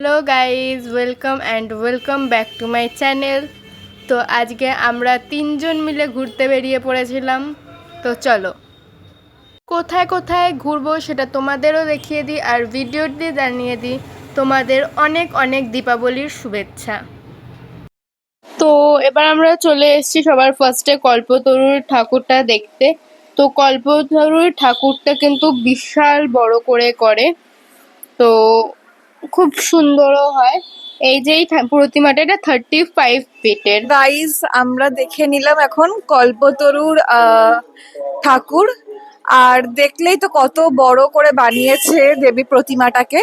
Hello guys welcome and welcome back to my channel তো আজকে আমরা তিনজন মিলে ঘুরতে বেরিয়ে পড়েছিলাম। তো চলো। কোথায় কোথায় ঘুরবো সেটা তোমাদেরও দেখিয়ে দিই আর ভিডিও দিয়ে জানিয়ে দিই। তোমাদের অনেক অনেক দীপাবলির শুভেচ্ছা। তো এবার আমরা চলে এসেছি সবার ফার্স্টে কল্পতরুর ঠাকুরটা দেখতে। তো কল্পতরুর ঠাকুরটা কিন্তু বিশাল বড় করে করে। তো খুব সুন্দরও হয়। এই যে এই প্রতিমাটা এটা থার্টি ফাইভ ফিটের গাইজ আমরা দেখে নিলাম এখন কল্পতরুর ঠাকুর। আর দেখলেই তো কত বড় করে বানিয়েছে দেবী প্রতিমাটাকে।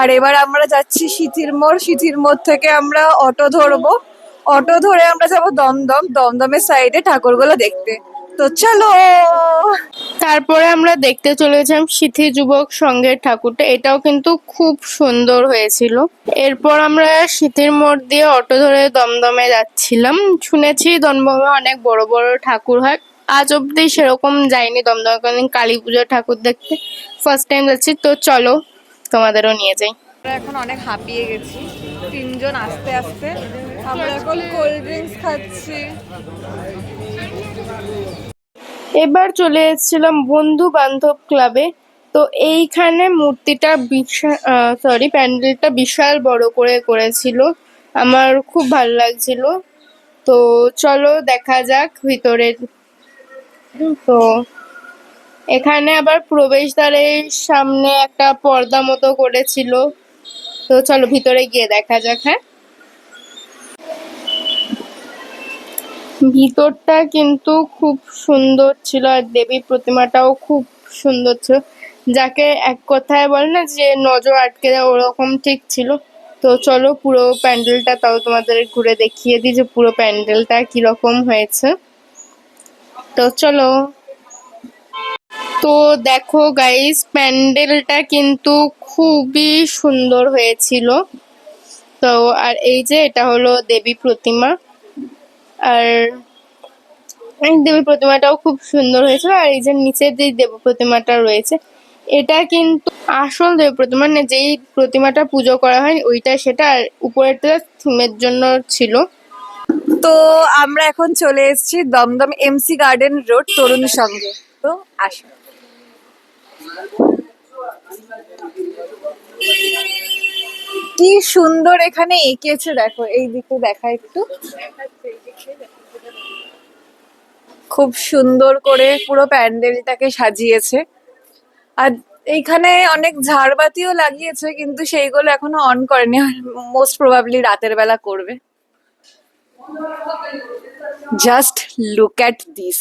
আর এবার আমরা যাচ্ছি সিথির মোড়। সিথির মোড় থেকে আমরা অটো ধরবো। অটো ধরে আমরা যাব দমদম। দমদমের সাইডে ঠাকুরগুলো দেখতে। তো চলো। তারপরে আমরা দেখতে চলেছিলাম সিথি যুবক সংঘের ঠাকুরটা। এটাও কিন্তু খুব সুন্দর হয়েছিল। এরপর আমরা সিথির মোড় দিয়ে অটো ধরে দমদমে যাচ্ছিলাম। শুনেছি দমদমে অনেক বড় বড় ঠাকুর হয়। আজ অব্দি সেরকম যাইনি দমদমে কোনদিন কালী পুজোর ঠাকুর দেখতে। ফার্স্ট টাইম যাচ্ছি তো চলো তোমাদেরও নিয়ে যাই। আমরা এখন অনেক হাঁপিয়ে গেছি। তিনজন আস্তে আস্তে আমরা এখন কোল্ড ড্রিঙ্কস খাচ্ছি। এবার চলে এসেছিলাম বন্ধু বান্ধব ক্লাবে তো এইখানে মূর্তিটা বিশাল সরি প্যান্ডেলটা বিশাল বড় করে করেছিল। আমার খুব ভালো লাগছিল। তো চলো দেখা যাক ভিতরের। তো এখানে আবার প্রবেশদ্বারের সামনে একটা পর্দা মতো করেছিল। তো চলো ভিতরে গিয়ে দেখা যাক হ্যাঁ? ভিতরটা কিন্তু খুব সুন্দর ছিল আর দেবী প্রতিমাটাও খুব সুন্দর ছিল। যাকে এক কথায় বলে না যে নজর আটকে দেয় ওরকম ঠিক ছিল। তো চলো পুরো প্যান্ডেলটা তাও তোমাদের ঘুরে দেখিয়ে দিই যে পুরো প্যান্ডেলটা কীরকম হয়েছে। তো চলো। তো দেখো গাইস প্যান্ডেলটা কিন্তু খুবই সুন্দর হয়েছিল। তো আর এই যে এটা হলো দেবী প্রতিমা। আর দেবী প্রতিমাটাও খুব সুন্দর হয়েছিল, আর এই যে নিচের যে দেব প্রতিমাটা রয়েছে, এটা কিন্তু আসল দেব প্রতিমা না যেই প্রতিমাটা পুজো করা হয় ওইটা সেটা আর উপরেরটা থিমের জন্য ছিল। তো আমরা এখন চলে এসেছি Dumdum MC garden road Tarun সঙ্গে তো আসো। কি সুন্দর এখানে এঁকেছে, দেখো, এই দিকে দেখা একটু। খুব সুন্দর করে পুরো প্যান্ডেলটাকে সাজিয়েছে। আর এইখানে অনেক ঝাড়বাতিও লাগিয়েছে, কিন্তু সেইগুলো এখনও অন করেনি মোস্ট প্রবাবলি রাতের বেলা করবে। Just look at this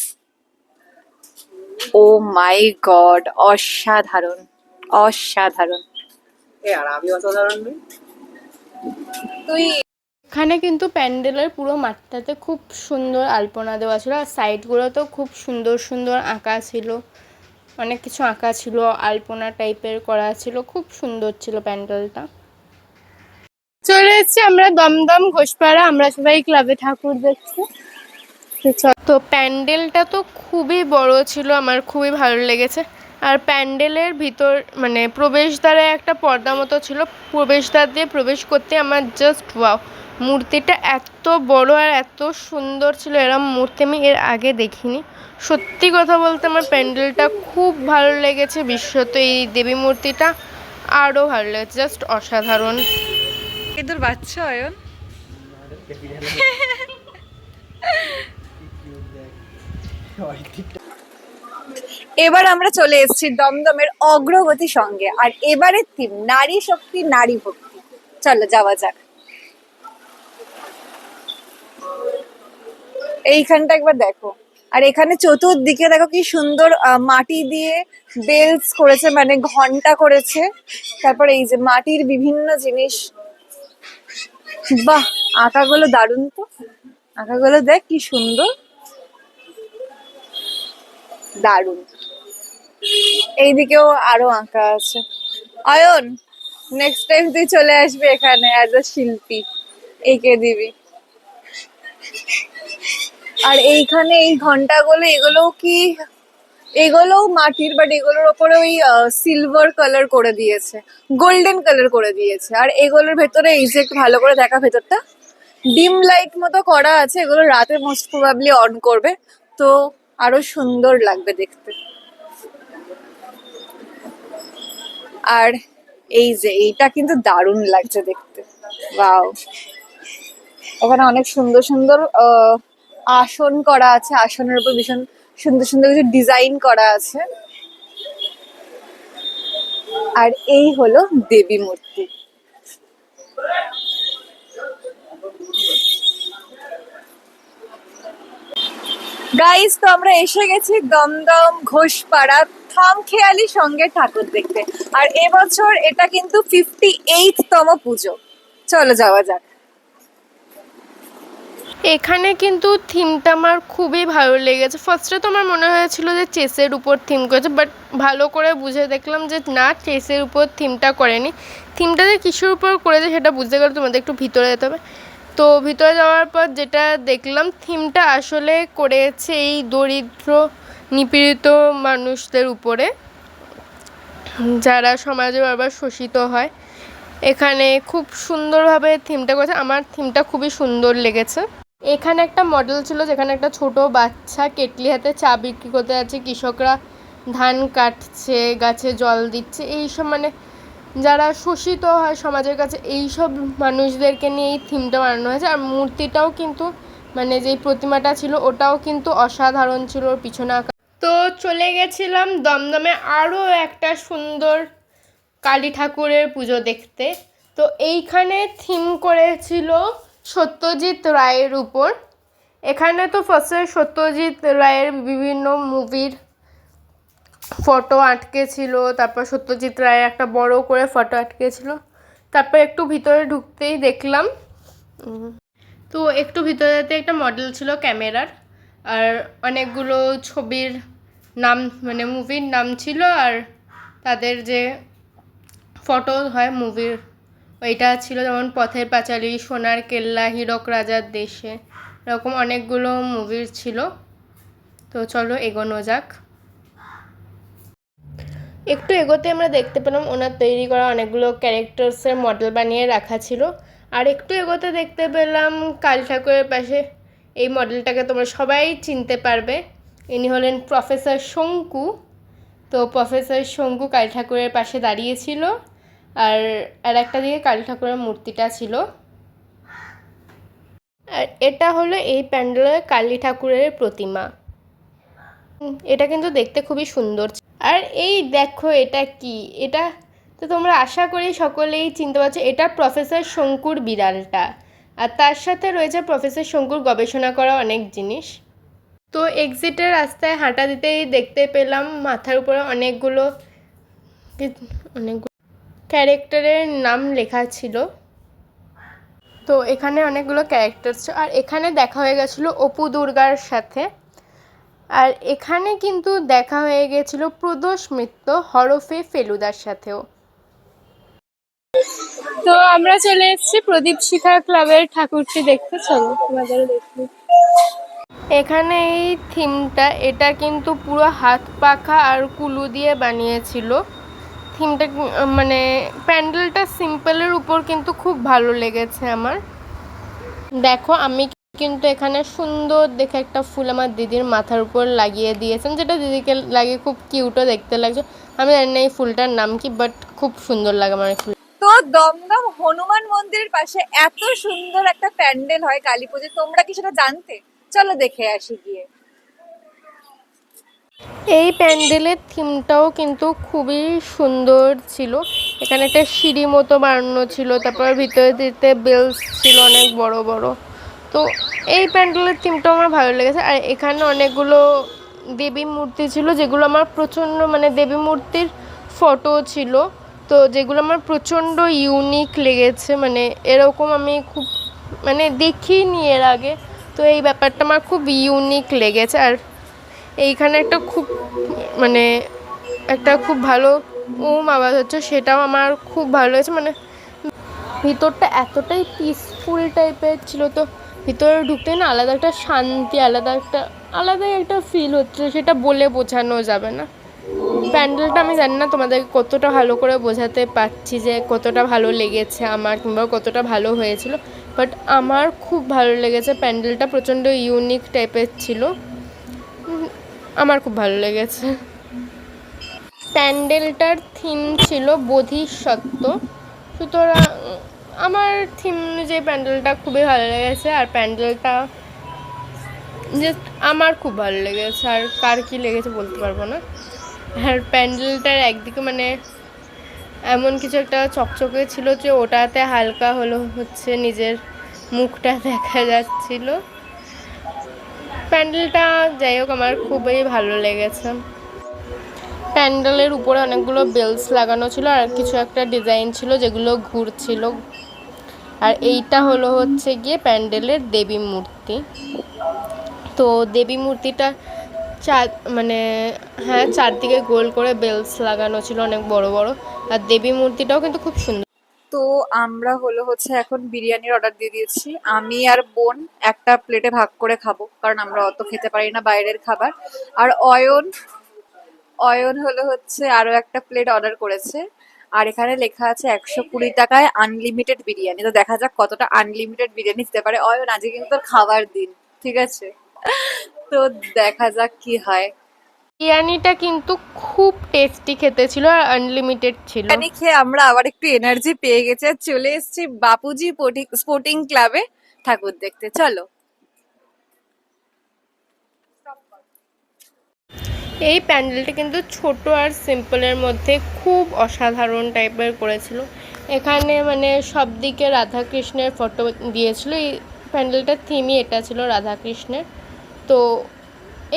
oh my god অসাধারণ অসাধারণ। তুই এখানে কিন্তু প্যান্ডেলের পুরো মাঠটাতে খুব সুন্দর আলপনা দেওয়া ছিল আর সাইডগুলো তো খুব সুন্দর সুন্দর আঁকা ছিল। অনেক কিছু আঁকা ছিল আলপনা টাইপের করা ছিল খুব সুন্দর ছিল প্যান্ডেলটা। চলে এসেছি আমরা দমদম ঘোষপাড়া আমরা সবাই ক্লাবে ঠাকুর দেখছি। তো প্যান্ডেলটা তো খুবই বড় ছিল আমার খুবই ভালো লেগেছে। আর প্যান্ডেলের ভিতর মানে প্রবেশদ্বারে একটা পর্দা মতো ছিল। প্রবেশদ্বার দিয়ে প্রবেশ করতে আমার জাস্ট ওয়াও মূর্তিটা এত বড় আর এত সুন্দর ছিল এরম মূর্তি আমি এর আগে দেখিনি। সত্যি কথা বলতে আমার প্যান্ডেলটা খুব ভালো লেগেছে বিশেষত এই দেবী মূর্তিটা আরও ভালো লেগেছে জাস্ট অসাধারণ। এদের বাচ্চা অয়ন? এবার আমরা চলে এসেছি দমদমের অগ্রগতি সঙ্গে, আর এবারের থিম নারী শক্তি, নারী ভক্তি। চলো, যাওয়া যাক। এইখানটা একবার দেখো। আর এখানে চতুর্দিকে দেখো কি সুন্দর মাটি দিয়ে বেলস করেছে মানে ঘণ্টা করেছে। তারপর এই যে মাটির বিভিন্ন জিনিস। বাহ, আঁকাগুলো দারুণ তো। আঁকাগুলো দেখ কি সুন্দর। দারুণ। এইদিকেও আরও আঁকা আছে। অয়ন নেক্সট টাইম তুই চলে আসবি এখানে অ্যাজ আ শিল্পী। এঁকে দিবি। আর এইখানে এই ঘন্টাগুলো, এগুলো কি এগুলোও মাটির বাট এগুলোর ওপরে ওই সিলভার কালার করে দিয়েছে। গোল্ডেন কালার করে দিয়েছে। আর এগুলোর ভেতরে এই যে একটু ভালো করে দেখা ভেতরটা ডিম লাইট মতো করা আছে। এগুলো রাতে মোস্ট প্রবাবলি অন করবে। তো আরও সুন্দর লাগবে দেখতে। আর এই যে, এইটা কিন্তু দারুণ লাগছে দেখতে। ওয়াও। ওখানে অনেক সুন্দর সুন্দর আসন করা আছে। আসনের উপর ভীষণ সুন্দর সুন্দর কিছু ডিজাইন করা আছে। আর এই হলো দেবী মূর্তি। গাইস তো আমরা এসে গেছি দমদম ঘোষপাড়া থামখেয়ালি সঙ্গে ঠাকুর দেখতে। আর এবছর এটা কিন্তু ফিফটি তম পুজো। চলো যাওয়া যাক। এখানে কিন্তু থিমটা আমার খুবই ভালো লেগেছে। ফার্স্টে তো আমার মনে হয়েছিল যে চেসের উপর থিম করেছে বাট ভালো করে বুঝে দেখলাম যে না চেসের উপর থিমটা করেনি। থিমটা যে কিসের উপর করেছে সেটা বুঝতে গেলে তোমাদের একটু ভিতরে যেতে হবে। তো ভিতরে যাওয়ার পর যেটা দেখলাম থিমটা আসলে করেছে এই দরিদ্র, নিপীড়িত মানুষদের উপরে। যারা সমাজে বারবার শোষিত হয়, এখানে খুব সুন্দরভাবে থিমটা করেছে। আমার থিমটা খুবই সুন্দর লেগেছে। এখানে একটা মডেল ছিল, যেখানে একটা ছোট বাচ্চা কেটলি হাতে চা বিক্রি করতে যাচ্ছে। কৃষকরা ধান কাটছে, গাছে জল দিচ্ছে। এইসব মানে যারা শোষিত হয় সমাজের কাছে, এইসব মানুষদেরকে নিয়ে এই থিমটা বানানো হয়েছে। আর মূর্তিটাও কিন্তু মানে যেই প্রতিমাটা ছিল, ওটাও কিন্তু অসাধারণ ছিল ওর পিছনে আঁকা। তো চলে গেছিলাম দমদমে আরও একটা সুন্দর কালী ঠাকুরের পুজো দেখতে। তো এইখানে থিম করেছিল সত্যজিৎ রায়ের উপর। এখানে তো ফার্স্টে সত্যজিৎ রায়ের বিভিন্ন মুভির ফটো আটকে ছিল তারপর সত্যজিৎ রায়ের একটা বড় করে ফটো আটকে ছিল তারপর একটু ভিতরে ঢুকতেই দেখলাম। তো একটু ভিতরেতে একটা মডেল ছিল ক্যামেরার, আর অনেকগুলো ছবির নাম মানে মুভির নাম ছিল, আর তাদের যে ফটো হয় মুভির ওইটা ছিল যেমন পথের পাঁচালী, সোনার কেল্লা, হীরক রাজার দেশে, এরকম অনেকগুলো মুভির ছিল। তো চলো এগোনো যাক। একটু এগোতে আমরা দেখতে পেলাম ওনার তৈরি করা অনেকগুলো ক্যারেক্টার্সের মডেল বানিয়ে রাখা ছিল। আর একটু এগোতে দেখতে পেলাম কালী ঠাকুরের পাশে। এই মডেলটাকে তোমরা সবাই চিনতে পারবে। ইনি হলেন প্রফেসর শঙ্কু। তো প্রফেসর শঙ্কু কালী ঠাকুরের পাশে দাঁড়িয়েছিল আর আর একটা দিকে কালী ঠাকুরের মূর্তিটা ছিল। আর এটা হলো এই প্যান্ডেলের কালী ঠাকুরের প্রতিমা। এটা কিন্তু দেখতে খুবই সুন্দর আর এই দেখো এটা কি? এটা তো তোমরা আশা করি সকলেই চিনতে পারছ, এটা প্রফেসর শঙ্কুর বিড়ালটা। আর তার সাথে রয়েছে প্রফেসর শঙ্কুর গবেষণা করা অনেক জিনিস। তো এক্সিটের রাস্তায় হাঁটা দিতেই দেখতে পেলাম মাথার উপরে অনেকগুলো অনেকগুলো ক্যারেক্টারের নাম লেখা ছিল। তো এখানে অনেকগুলো ক্যারেক্টার আর এখানে দেখা হয়ে গেছিল অপু দুর্গার সাথে। আর এখানে কিন্তু দেখা হয়ে গেছিল প্রদোষ মিত্র হরফে ফেলুদার সাথেও। তো আমরা চলে এসেছি প্রদীপ শিখা ক্লাবের ঠাকুরটি দেখতে চলো তোমাদেরও দেখি। এখানে এই থিমটা এটা কিন্তু পুরো হাত পাখা আর কুলু দিয়ে বানিয়েছিল। থিমটা মানে প্যান্ডেলটা সিম্পলের উপর কিন্তু খুব ভালো লেগেছে আমার। দেখো আমি কিন্তু এখানে সুন্দর দেখে একটা ফুল আমার দিদির মাথার উপর লাগিয়ে দিয়েছেন যেটা দিদিকে লাগে খুব কিউটও দেখতে লাগছে। আমি জানি না এই ফুলটার নাম কি বাট খুব সুন্দর লাগে আমার ফুল। তো দমদম হনুমান মন্দিরের পাশে এত সুন্দর একটা প্যান্ডেল হয় কালী পুজো তোমরা কি সেটা জানতে? চলো দেখে আসি গিয়ে। এই প্যান্ডেলের থিমটাও কিন্তু খুবই সুন্দর ছিল। এখানে একটা সিঁড়ি মতো বানানো ছিল তারপর ভিতরে দিতে বেলস ছিল অনেক বড় বড়। তো এই প্যান্ডেলের থিমটাও আমার ভালো লেগেছে। আর এখানে অনেকগুলো দেবী মূর্তি ছিল, যেগুলো আমার প্রচণ্ড মানে দেবী মূর্তির ফটো ছিল। তো যেগুলো আমার প্রচণ্ড ইউনিক লেগেছে মানে এরকম আমি খুব মানে দেখিনি এর আগে। তো এই ব্যাপারটা আমার খুব ইউনিক লেগেছে। আর এইখানে একটা খুব মানে একটা খুব ভালো ওম আওয়াজ হচ্ছে, সেটাও আমার খুব ভালো লেগেছে। মানে ভিতরটা এতটাই পিসফুল টাইপের ছিল, তো ভিতরে ঢুকতে না আলাদা একটা শান্তি, আলাদা একটা, আলাদাই একটা ফিল হচ্ছে, সেটা বলে বোঝানো যাবে না। প্যান্ডেলটা আমি জানি না তোমাদের কতটা ভালো করে বোঝাতে পারছি যে কতটা ভালো লেগেছে আমার কিংবা কতটা ভালো হয়েছিল বাট আমার খুব ভালো লেগেছে। প্যান্ডেলটা প্রচণ্ড ইউনিক টাইপের ছিল। আমার খুব ভালো লেগেছে। প্যান্ডেলটার থিম ছিল বোধিসত্ত্ব। সুতরাং আমার থিম অনুযায়ী প্যান্ডেলটা খুবই ভালো লেগেছে, আর প্যান্ডেলটা জাস্ট আমার খুব ভালো লেগেছে, আর কার কী লেগেছে বলতে পারব না। আর প্যান্ডেলটার একদিকে মানে এমন কিছু একটা চকচকে ছিল যে ওটাতে হালকা হলো হচ্ছে নিজের মুখটা দেখা যাচ্ছিল। প্যান্ডেলটা যাই হোক, আমার খুবই ভালো লেগেছে। প্যান্ডেলের উপরে অনেকগুলো বেলস লাগানো ছিল আর কিছু একটা ডিজাইন ছিল যেগুলো ঘুরছিল। আর এইটা হলো হচ্ছে গিয়ে প্যান্ডেলের দেবী মূর্তি। তো দেবী মূর্তিটা চার মানে হ্যাঁ চারদিকে গোল করে বেলস লাগানো ছিল অনেক বড় বড়। আর দেবী মূর্তিটাও কিন্তু খুব সুন্দর। তো আমরা হলো হচ্ছে এখন বিরিয়ানির অর্ডার দিয়ে দিয়েছি। আমি আর বোন একটা প্লেটে ভাগ করে খাব, কারণ আমরা অত খেতে পারি না বাইরের খাবার। আর অয়ন অয়ন হলো হচ্ছে আরও একটা প্লেট অর্ডার করেছে। আর এখানে লেখা আছে একশো কুড়ি টাকায় আনলিমিটেড বিরিয়ানি। তো দেখা যাক কতটা আনলিমিটেড বিরিয়ানি দিতে পারে। অয়ন আজকে কিন্তু তোর খাবার দিন ঠিক আছে? তো দেখা যাক কি হয়। বিরিয়ানিটা কিন্তু খুব টেস্টি খেতে ছিল আর আনলিমিটেড ছিল। বিরিয়ানি খেয়ে আমরা আবার একটু এনার্জি পেয়ে গেছি। আর চলে এসেছি বাপুজি স্পোর্টিং ক্লাবে ঠাকুর দেখতে চলো। এই প্যান্ডেলটা কিন্তু ছোট আর সিম্পলের মধ্যে খুব অসাধারণ টাইপের করেছিল। এখানে মানে সব দিকে রাধাকৃষ্ণের ফটো দিয়েছিল। এই প্যান্ডেলটার থিমই এটা ছিল রাধাকৃষ্ণের। তো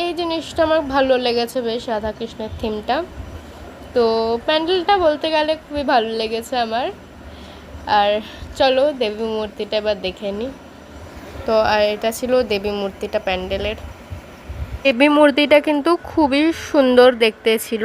এই জিনিসটা আমার ভালো লেগেছে বেশ রাধাকৃষ্ণের থিমটা তো প্যান্ডেলটা বলতে গেলে খুবই ভালো লেগেছে আমার। আর চলো দেবী মূর্তিটা এবার দেখে নিই তো আর এটা ছিল দেবী মূর্তিটা প্যান্ডেলের। দেবী মূর্তিটা কিন্তু খুবই সুন্দর দেখতে ছিল।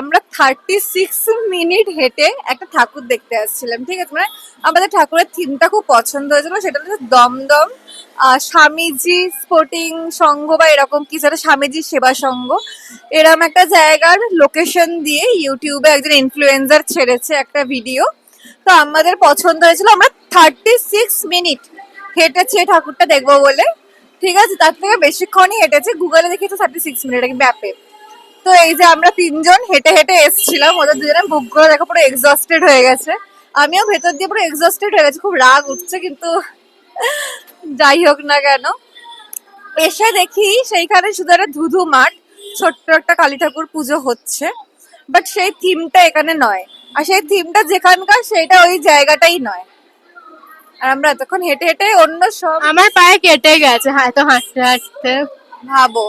আমরা থার্টি সিক্স মিনিট হেঁটে একটা ঠাকুর দেখতে আসছিলাম, ঠিক আছে? মানে আমাদের ঠাকুরের থিমটা খুব পছন্দ হয়েছিল, সেটা হচ্ছে দমদম। স্বামীজি স্পোর্টিং সংঘ বা এরকম কিছু, একটা স্বামীজি সেবা সংঘ এরকম একটা জায়গার লোকেশন দিয়ে ইউটিউবে একজন ইনফ্লুয়েন্সার ছেড়েছে একটা ভিডিও তো আমাদের পছন্দ হয়েছিল। আমরা থার্টি সিক্স মিনিট হেঁটেছি ঠাকুরটা দেখব বলে। ঠিক আছে, তার থেকে বেশিক্ষণই হেঁটেছে। গুগলে দেখিয়েছে থার্টি সিক্স মিনিট ম্যাপে তো এই যে আমরা তিনজন হেঁটে হেঁটে এসেছিলাম, ওদের দুজনে বুকগুলো দেখো পুরো এক্সস্টেড হয়ে গেছে। আমিও ভেতর দিয়ে পুরো এক্সস্টেড হয়ে গেছে, খুব রাগ উঠছে কিন্তু যাই হোক না কেন। এসে দেখি সেইখানে শুধু একটা ধুধু মাঠ, ছোট্ট একটা কালী ঠাকুর পুজো হচ্ছে। বাট সেই থিমটা এখানে নয়। আর সেই থিমটা যেখানকার সেটা ওই জায়গাটাই নয়। আর আমরা এতক্ষণ হেঁটে হেঁটে অন্য সব আমার পায়ে কেটে গেছে হয়তো হাঁটতে হাঁটতে। ভাবো।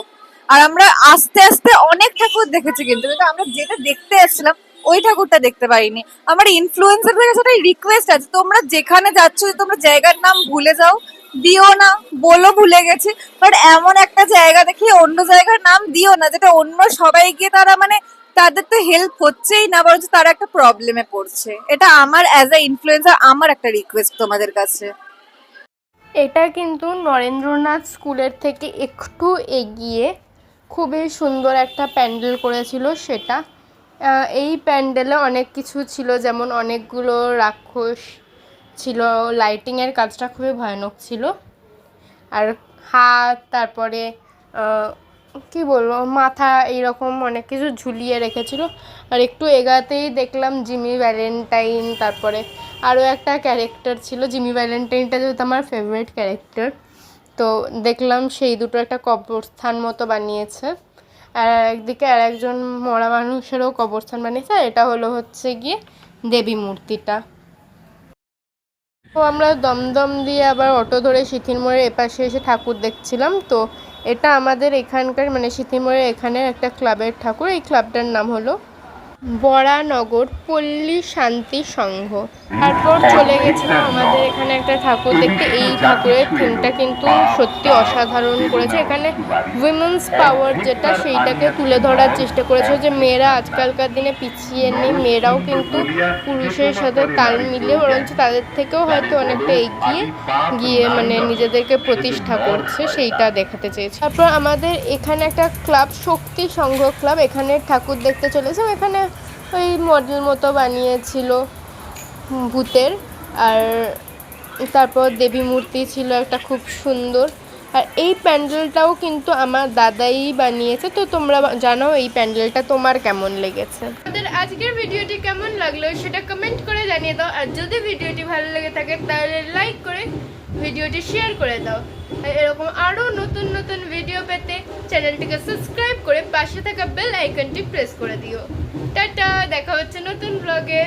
আর আমরা আস্তে আস্তে অনেক ঠাকুর দেখেছি কিন্তু কিন্তু আমরা যেটা দেখতে এসেছিলাম ওই ঠাকুরটা দেখতে পাইনি আমার ইনফ্লুয়েন্সারদের কাছে একটা রিকোয়েস্ট আছে তোমরা যেখানে যাচ্ছ তোমরা জায়গার নাম ভুলে যাও দিও না বলো ভুলে গেছি। বাট এমন একটা জায়গা দেখি অন্য জায়গার নাম দিও না যেটা অন্য সবাই গিয়ে তারা মানে তাদের তো হেল্প হচ্ছেই না, বরঞ্চ তারা একটা প্রবলেমে পড়ছে। এটা আমার অ্যাজ আ ইনফ্লুয়েন্সার আমার একটা রিকোয়েস্ট তোমাদের কাছে। এটা কিন্তু নরেন্দ্রনাথ স্কুলের থেকে একটু এগিয়ে খুবই সুন্দর একটা প্যান্ডেল করেছিল সেটা। এই প্যান্ডেলে অনেক কিছু ছিল, যেমন অনেকগুলো রাক্ষস ছিল লাইটিংয়ের কাজটা খুবই ভয়ানক ছিল। আর হাত, তারপরে কি বলব, মাথা এইরকম অনেক কিছু ঝুলিয়ে রেখেছিল। আর একটু এগাতেই দেখলাম জিমি ভ্যালেন্টাইন, তারপরে আরও একটা ক্যারেক্টার ছিল, জিমি ভ্যালেন্টাইনটা যেহেতু আমার ফেভারিট ক্যারেক্টার, তো দেখলাম সেই দুটো একটা কবরস্থান মতো বানিয়েছে। আর একদিকে আর একজন মরা মানুষেরও কবরস্থান বানিয়েছে এটা হলো হচ্ছে গিয়ে দেবী মূর্তিটা। তো আমরা দমদম দিয়ে আবার অটো ধরে সিথির এপাশে এসে ঠাকুর দেখছিলাম, তো এটা আমাদের এখানকার মানে সীতিময়ের এখানে একটা ক্লাবের ঠাকুর। এই ক্লাবটার নাম হলো বরানগর পল্লী শান্তি সংঘ। তারপর চলে গেছিলাম আমাদের এখানে একটা ঠাকুর দেখতে। এই ঠাকুরের থিমটা কিন্তু সত্যি অসাধারণ করেছে। এখানে উইমেন্স পাওয়ার যেটা, সেইটাকে তুলে ধরার চেষ্টা করেছে যে মেয়েরা আজকালকার দিনে পিছিয়ে নেই। মেয়েরাও কিন্তু পুরুষের সাথে তাল মিলিয়ে বরঞ্চ তাদের থেকেও হয়তো অনেকটা এগিয়ে গিয়ে মানে নিজেদেরকে প্রতিষ্ঠা করছে, সেইটা দেখাতে চেয়েছে। তারপর আমাদের এখানে একটা ক্লাব, শক্তি সংঘ ক্লাব, এখানে ঠাকুর দেখতে চলেছে। এখানে ওই মডেল মতো বানিয়েছিল ভূতের। আর তারপর দেবী মূর্তি ছিল একটা খুব সুন্দর। আর এই প্যান্ডেলটাও কিন্তু আমার দাদাই বানিয়েছে। তো তোমরা জানো এই প্যান্ডেলটা তোমার কেমন লেগেছে? আমাদের আজকের ভিডিওটি কেমন লাগল সেটা কমেন্ট করে জানিয়ে দাও। আর যদি ভিডিওটি ভালো লেগে থাকে তাহলে লাইক করে ভিডিওটি শেয়ার করে দাও। এরকম আরও নতুন নতুন ভিডিও পেতে চ্যানেলটিকে সাবস্ক্রাইব করে পাশে থাকা বেল আইকনটি প্রেস করে দিও। টাটা, দেখা হচ্ছে নতুন ব্লগে